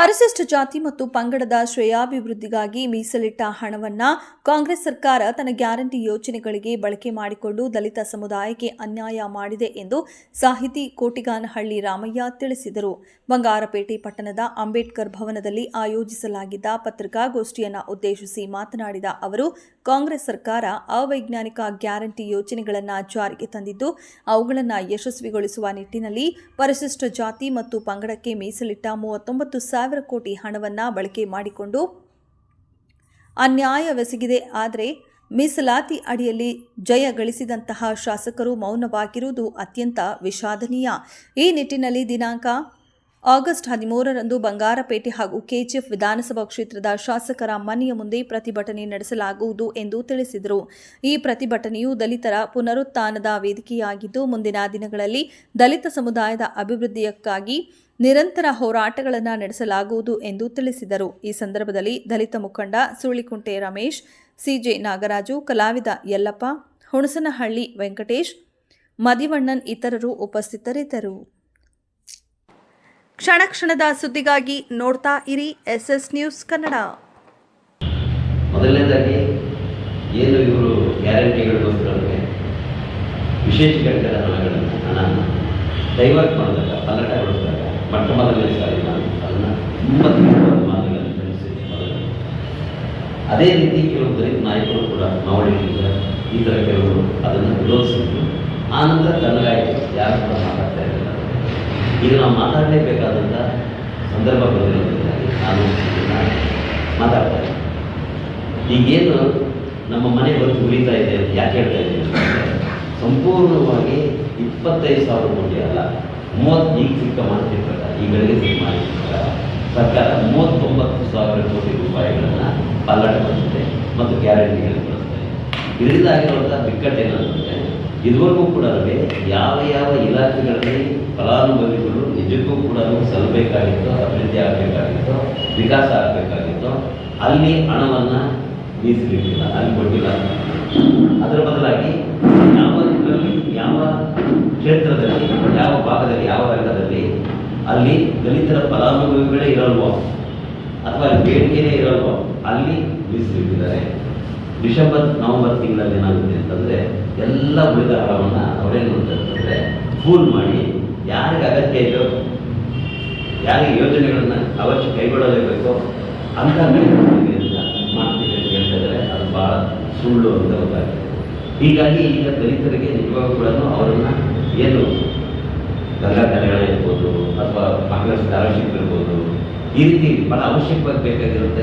ಪರಿಶಿಷ್ಟ ಜಾತಿ ಮತ್ತು ಪಂಗಡದ ಶ್ರೇಯಾಭಿವೃದ್ಧಿಗಾಗಿ ಮೀಸಲಿಟ್ಟ ಹಣವನ್ನು ಕಾಂಗ್ರೆಸ್ ಸರ್ಕಾರ ತನ್ನ ಗ್ಯಾರಂಟಿ ಯೋಜನೆಗಳಿಗೆ ಬಳಕೆ ಮಾಡಿಕೊಂಡು ದಲಿತ ಸಮುದಾಯಕ್ಕೆ ಅನ್ಯಾಯ ಮಾಡಿದೆ ಎಂದು ಸಾಹಿತಿ ಕೋಟಿಗಾನಹಳ್ಳಿ ರಾಮಯ್ಯ ತಿಳಿಸಿದರು. ಬಂಗಾರಪೇಟೆ ಪಟ್ಟಣದ ಅಂಬೇಡ್ಕರ್ ಭವನದಲ್ಲಿ ಆಯೋಜಿಸಲಾಗಿದ್ದ ಪತ್ರಿಕಾಗೋಷ್ಠಿಯನ್ನು ಉದ್ದೇಶಿಸಿ ಮಾತನಾಡಿದ ಅವರು, ಕಾಂಗ್ರೆಸ್ ಸರ್ಕಾರ ಅವೈಜ್ಞಾನಿಕ ಗ್ಯಾರಂಟಿ ಯೋಜನೆಗಳನ್ನು ಜಾರಿಗೆ ತಂದಿದ್ದು, ಅವುಗಳನ್ನು ಯಶಸ್ವಿಗೊಳಿಸುವ ನಿಟ್ಟಿನಲ್ಲಿ ಪರಿಶಿಷ್ಟ ಜಾತಿ ಮತ್ತು ಪಂಗಡಕ್ಕೆ ಮೀಸಲಿಟ್ಟ ಮೂವತ್ತೊಂಬತ್ತು ಸಾವಿರ ಕೋಟಿ ಹಣವನ್ನು ಬಳಕೆ ಮಾಡಿಕೊಂಡು ಅನ್ಯಾಯವೆಸಗಿದೆ ಆದರೆ ಮೀಸಲಾತಿ ಅಡಿಯಲ್ಲಿ ಜಯ ಗಳಿಸಿದಂತಹ ಶಾಸಕರು ಮೌನವಾಗಿರುವುದು ಅತ್ಯಂತ ವಿಷಾದನೀಯ. ಈ ನಿಟ್ಟಿನಲ್ಲಿ ದಿನಾಂಕ ಆಗಸ್ಟ್ ಹದಿಮೂರರಂದು ಬಂಗಾರಪೇಟೆ ಹಾಗೂ ಕೆಜಿಎಫ್ ವಿಧಾನಸಭಾ ಕ್ಷೇತ್ರದ ಶಾಸಕರ ಮನೆಯ ಮುಂದೆ ಪ್ರತಿಭಟನೆ ನಡೆಸಲಾಗುವುದು ಎಂದು ತಿಳಿಸಿದರು. ಈ ಪ್ರತಿಭಟನೆಯು ದಲಿತರ ಪುನರುತ್ಥಾನದ ವೇದಿಕೆಯಾಗಿದ್ದು, ಮುಂದಿನ ದಿನಗಳಲ್ಲಿ ದಲಿತ ಸಮುದಾಯದ ಅಭಿವೃದ್ಧಿಯಕ್ಕಾಗಿ ನಿರಂತರ ಹೋರಾಟಗಳನ್ನು ನಡೆಸಲಾಗುವುದು ಎಂದು ತಿಳಿಸಿದರು. ಈ ಸಂದರ್ಭದಲ್ಲಿ ದಲಿತ ಮುಖಂಡ ಸುಳಿಕುಂಟೆ ರಮೇಶ್, ಸಿಜೆ ನಾಗರಾಜು, ಕಲಾವಿದ ಯಲ್ಲಪ್ಪ, ಹುಣಸನಹಳ್ಳಿ ವೆಂಕಟೇಶ್, ಮದಿವಣ್ಣನ್ ಇತರರು ಉಪಸ್ಥಿತರಿದ್ದರು. ಕ್ಷಣ ಕ್ಷಣದ ಸುದ್ದಿಗಾಗಿ ನೋಡ್ತಾ ಇರಿ ಎಸ್ ಎಸ್ ನ್ಯೂಸ್ ಕನ್ನಡ. ಮೊದಲನೇದಾಗಿ ಏನು ಇವರು ಗ್ಯಾರಂಟಿಗಳಿಗೋಸ್ಕರಕ್ಕೆ ವಿಶೇಷೀಕರಿಸಿದ ಹಣಗಳನ್ನು ಹಣನ ಡೈವರ್ಟ್ ಮಾಡಿದಾಗ ಪಲ್ಲಟಗೊಳಿಸಿದಾಗ ಮೊಟ್ಟ ಮೊದಲನೇ ಸಾರಿ ನಾನು ಅದನ್ನು ತುಂಬ ಮಾತುಗಳನ್ನು ತಿಳಿಸಿದ್ದೆ ಅದೇ ರೀತಿ ಕೆಲವು ದಲಿತ ನಾಯಕರು ಕೂಡ ಮಾವಡಿಯಿಂದ ಈ ಥರ ಕೆಲವರು ಅದನ್ನು ವಿರೋಧಿಸಿದ್ರು. ಆನಂತರ ತನ್ನಗಾಯಿತು ಯಾರು ಕೂಡ ಮಾತಾಡ್ತಾ ಇರಲಿಲ್ಲ. ಈಗ ನಾವು ಮಾತಾಡಲೇಬೇಕಾದಂಥ ಸಂದರ್ಭ ಬಂದಿರೋದ್ರಿಂದಾಗಿ ನಾನು ಮಾತಾಡ್ತಾ ಈಗೇನು ನಮ್ಮ ಮನೆ ಬಂದು ಉಳಿತಾ ಇದೆ ಅಂತ ಯಾಕೆ ಹೇಳ್ತಾ ಇದ್ದೀನಿ ಸಂಪೂರ್ಣವಾಗಿ ಇಪ್ಪತ್ತೈದು ಸಾವಿರ ಕೋಟಿ ಅಲ್ಲ, ಮೂವತ್ತು, ಈಗ ಸಿಕ್ಕ ಮಾಹಿತಿ ಪ್ರಕಾರ ಈಗಳಿಗೆ ಸಿಕ್ಕ ಮಾಹಿತಿ ಪ್ರಕಾರ, ಸರ್ಕಾರ ಮೂವತ್ತೊಂಬತ್ತು ಸಾವಿರ ಕೋಟಿ ರೂಪಾಯಿಗಳನ್ನು ಪಲ್ಲಟ ಮಾಡಿದೆ ಮತ್ತು ಗ್ಯಾರಂಟಿಗಳನ್ನು ಬರುತ್ತೆ ಇದೆ ಇದರಿಂದ ಆಗಿರುವಂಥ ಬಿಕ್ಕಟ್ಟೇನಂತಂದರೆ ಇದುವರೆಗೂ ಕೂಡ ಯಾವ ಯಾವ ಇಲಾಖೆಗಳಲ್ಲಿ ಫಲಾನುಭವಿಗಳು ನಿಜಕ್ಕೂ ಕೂಡ ಸಲ್ಲಬೇಕಾಗಿತ್ತೋ, ಅಭಿವೃದ್ಧಿ ಆಗಬೇಕಾಗಿತ್ತೋ, ವಿಕಾಸ ಆಗಬೇಕಾಗಿತ್ತೋ, ಅಲ್ಲಿ ಹಣವನ್ನು ಮೀಸಲಿಟ್ಟಿಲ್ಲ, ಅಲ್ಲಿ ಕೊಟ್ಟಿಲ್ಲ. ಅದರ ಬದಲಾಗಿ ಯಾವ ಇದರಲ್ಲಿ, ಯಾವ ಕ್ಷೇತ್ರದಲ್ಲಿ, ಯಾವ ಭಾಗದಲ್ಲಿ, ಯಾವ ರಂಗದಲ್ಲಿ ಅಲ್ಲಿ ದಲಿತರ ಫಲಾನುಭವಿಗಳೇ ಇರಲ್ವೋ, ಅಥವಾ ಅಲ್ಲಿ ಬೇಡಿಕೆನೇ ಇರಲ್ವೋ, ಅಲ್ಲಿ ಮೀಸಲಿಟ್ಟಿದ್ದಾರೆ. ಡಿಸೆಂಬರ್, ನವೆಂಬರ್ ತಿಂಗಳಲ್ಲಿ ಏನಾಗುತ್ತೆ ಅಂತಂದರೆ ಎಲ್ಲ ಉಳಿದ ಹಣವನ್ನು ಅವರೇನು ಮಾಡ್ತಾರೆ ಅಂತಂದರೆ ಫೂಲ್ ಮಾಡಿ ಯಾರಿಗೆ ಅಗತ್ಯ ಇದೆಯೋ, ಯಾರಿಗೆ ಯೋಜನೆಗಳನ್ನು ಅವಶ್ಯ ಕೈಗೊಳ್ಳಲೇಬೇಕೋ ಅಂತ ಮಾಡ್ತೀವಿ ಅಂತ ಹೇಳ್ತಾ ಅದು ಭಾಳ ಸುಳ್ಳು ಅಂತ ಗೊತ್ತಾಗ್ತದೆ. ಹೀಗಾಗಿ ಈಗ ದಲಿತರಿಗೆ ನಿಜವಾಗೂ ಅವರನ್ನು ಏನು ಗಂಗಾ ಕಲ್ಯಾಣ ಇರ್ಬೋದು ಅಥವಾ ಕಾಂಗ್ರೆಸ್ ಸ್ಕಾಲರ್ಶಿಪ್ ಇರ್ಬೋದು, ಈ ರೀತಿ ಭಾಳ ಅವಶ್ಯಕವಾಗಿ ಬೇಕಾಗಿರುವಂಥ